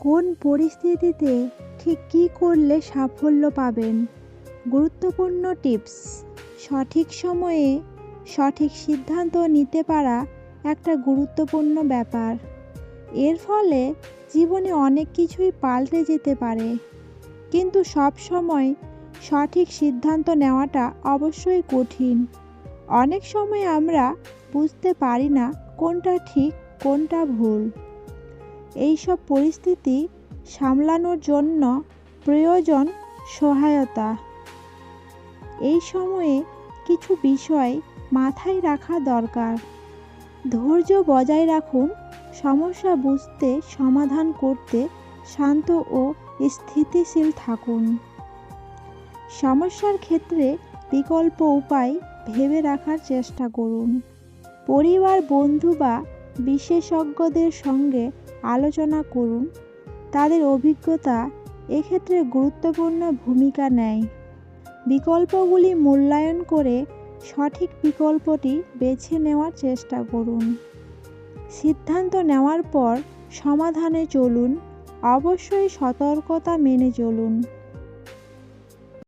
কোন পরিস্থিতিতে ঠিক কী করলে সাফল্য পাবেন? গুরুত্বপূর্ণ টিপস। সঠিক সময়ে সঠিক সিদ্ধান্ত নিতে পারা একটা গুরুত্বপূর্ণ ব্যাপার। এর ফলে জীবনে অনেক কিছুই পাল্টে যেতে পারে। কিন্তু সব সময় সঠিক সিদ্ধান্ত নেওয়াটা অবশ্যই কঠিন। অনেক সময় আমরা বুঝতে পারি না কোনটা ঠিক, কোনটা ভুল। এইসব পরিস্থিতি সামলানোর জন্য প্রয়োজন সহায়তা। এই সময়ে কিছু বিষয় মাথায় রাখা দরকার। ধৈর্য বজায় রাখুন, সমস্যা বুঝতে, সমাধান করতে শান্ত ও স্থিতিশীল থাকুন। সমস্যার ক্ষেত্রে বিকল্প উপায় ভেবে রাখার চেষ্টা করুন। পরিবার, বন্ধু বা বিশেষজ্ঞদের সঙ্গে আলোচনা করুন। তাদের অভিজ্ঞতা এক্ষেত্রে গুরুত্বপূর্ণ ভূমিকা নেয়। বিকল্পগুলি মূল্যায়ন করে সঠিক বিকল্পটি বেছে নেওয়ার চেষ্টা করুন। সিদ্ধান্ত নেওয়ার পর সমাধানে চলুন। অবশ্যই সতর্কতা মেনে চলুন।